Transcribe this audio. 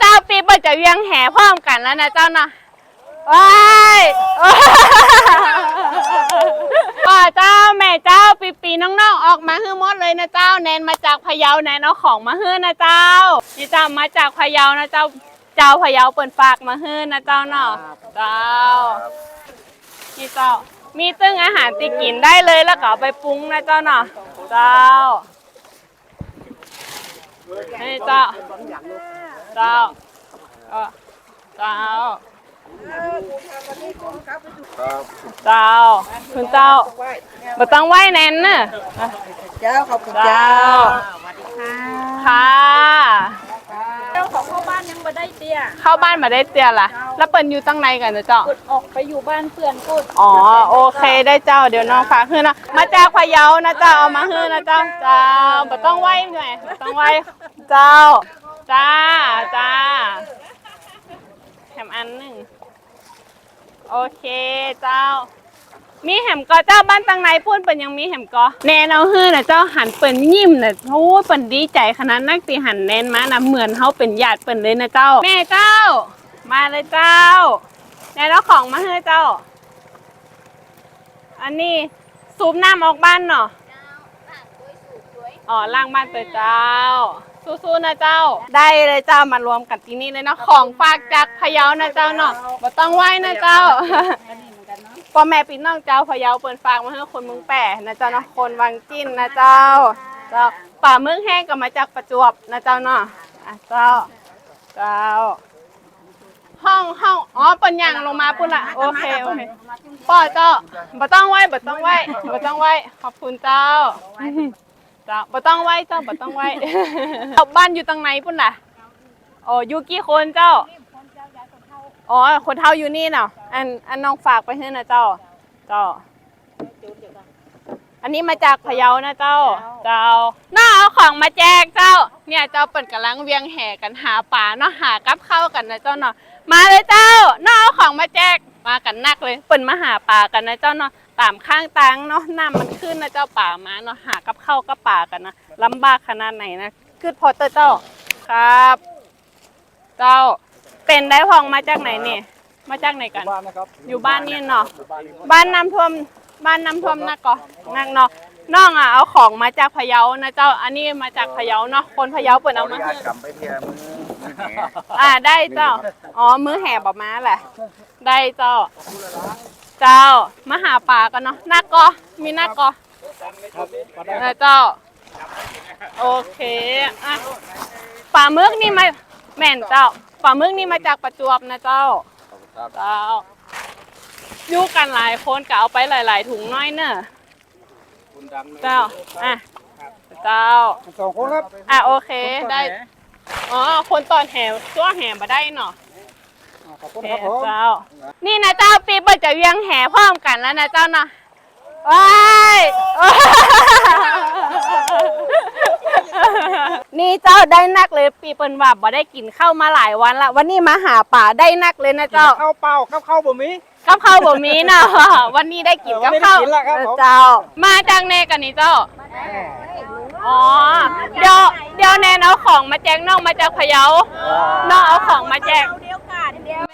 เจ้าปีเปิดจะเวียงแห่พร้อมกันแล้วนะเจ้าเนาะว้ายพ่อเจ้าแม่เจ้าปีปีน้องๆออกมาฮื้อมดเลยนะเจ้าแนนมาจากพะเยาแนนเอาของมาฮื้อนะเจ้านี่เจ้ามาจากพะเยานะเจ้าเจ้าพะเยาเปิดฝากมาฮื้อนะเจ้าเนาะเจ้านี่เจ้ามีตึ้งอาหารติกินได้เลยแล้วก็ไปปรุงนะเจ้าเนาะเจ้านี่เจ้า เจ้าเออเจ้าเจ้าคุณเจ้าบ่ต้องไหว้แนนน่ะเจ้าขอบคุณเจ้าเจ้าค่ะเจ้าของเข้าบ้านยังมาได้เตี้ยเข้าบ้านมาได้เตียล่ะ แล้วเปิ้นอยู่ตั้งในกันนะเจ้ากดออกไปอยู่บ้านเพื่อนกุดอ๋อโอเคได้เจ้าเดี๋ยวน้องฝากคืนนะมาจากพะเยานะเจ้าเอามาคืนนะเจ้าเจ้าบ่ต้องไหว้หน่อยบ่ต้องไหว้เจ้า จ้าจ้าแถมอันหนึ่ง โอเคเจ้า มีแหมกอเจ้าบ้านตังในพูดเป็นยังมีแหมกอแนนเอาฮื้อนะเจ้าหันเปิ่นยิ้มนะโอ้ยเปิ่นดีใจขนาดนักตีหันแนนมานะเหมือนเขาเป็นญาติเปิ่นเลยนะเจ้า แม่เจ้า มาเลยเจ้าแนนเอาของมาให้เจ้า อันนี้ซูปน้ำออกบ้านเนาะอ๋อล่างบ้านตัวเจ้า สู้ๆนะเจ้า ได้เลยเจ้ามารวมกันที่นี่เลยเนาะของฝากจากพะเยานะเจ้าเนาะบ่ต้องไหว้นะเจ้าพ่อแม่พี่น้องเจ้าพะเยาเปิดฝากมาให้คนเมืองแปะนะเจ้าเนาะคนวังจิ้นนะเจ้าเจ้าป่าเมืองแห้งก็มาจากประจวบนะเจ้าเนาะอะเจ้าเจ้าห้องห้องอ๋อปัญญางลงมาปุ่นละโอเคโอเคป้อเจ้าบ่ต้องไหว้บ่ต้องไหว้บ่ต้องไหว้ขอบคุณเจ้า เจ้าบ่ต้องไหว้เจ้าบ่ต้องไหว้ เอาบ้านอยู่ตรงไหนปุ่นล่ะโอ้อยู่กี่คนเจ้า อ๋อ คนเท่าอยู่นี่เนาะอันอันน้องฝากไปให้นะเจ้า เจ้า อันนี้มาจากพะเยานะเจ้า เจ้าน้าเอาของมาแจกเจ้า เนี่ยเจ้าเปิดกำลังเวียงแห่กันหาป่าเนาะหากับเข้าวกันนะเจ้าเนาะ มาเลยเจ้าน้าเอาของมาแจก มากันนักเลย เปิดมาหาป่ากันนะเจ้าเนาะ ตามข้างตังเนาะน้ำมันขึ้นนะเจ้าป่ามาเนาะหากับเข้าวกับป่ากันนะลำบากขนาดไหนนะคือพอเตอร์เจ้าครับ เจ้าเป็นได้พองมาจากไหนเนี่ยมาจากไหนกัน บ้านนะครับอยู่บ้านนี่เนาะบ้านน้ำท่วมบ้านน้ำท่วมนักก็นักเนาะน้องอะเอาของมาจากพะเยานะเจ้าอันนี้มาจากพะเยาเนาะคนพะเยาเปิดเอามาญาให้ติกลับไปเทียมมือแหอ่าได้เจ้า อ๋อ มือแห่บออกมาแหละ ได้เจ้า เจ้ามาหาป่ากันเนาะนักก็มีนักก็เออเจ้า โอเคอะป่ามึกนี่มาแม่นเจ้าป่ามึกนี่มาจากประจวบนะเจ้าเจ้าอยู่กันหลายคนก็เอาไปหลาย ๆ ถุงน้อยเนอะคุณดังเจ้าอะเจ้าสองคนครับอะโอเคได้อ๋อคนตอนแห่ตัวแห่มาได้เนาะ ขอบคุณโอเคครับผมเจ้า นี่นะเจ้าปีเปิดจะเวียงแห่พร้อมกันแล้วนะเจ้าเนาะว้ายนี่เจ้าได้นักเลย ปีเปิลว่าบ่ได้กินข้าวมาหลายวันละวันนี้มาหาป่าได้นักเลยนะเจ้าข้าวเปล่าข้าวข้าวบ่มีกับข้าวบ่มีเนาะวันนี้ได้กินกับข้าววันนี้ได้กินแล้วครับผมเจ้า มาจากเนกันนี่เจ้าอ๋อเดี๋ยวเดี๋ยวแนนเอาของมาแจกน้องมาจากพะเยาน้องเอาของมาแจกเดียวกันเดียวแม่น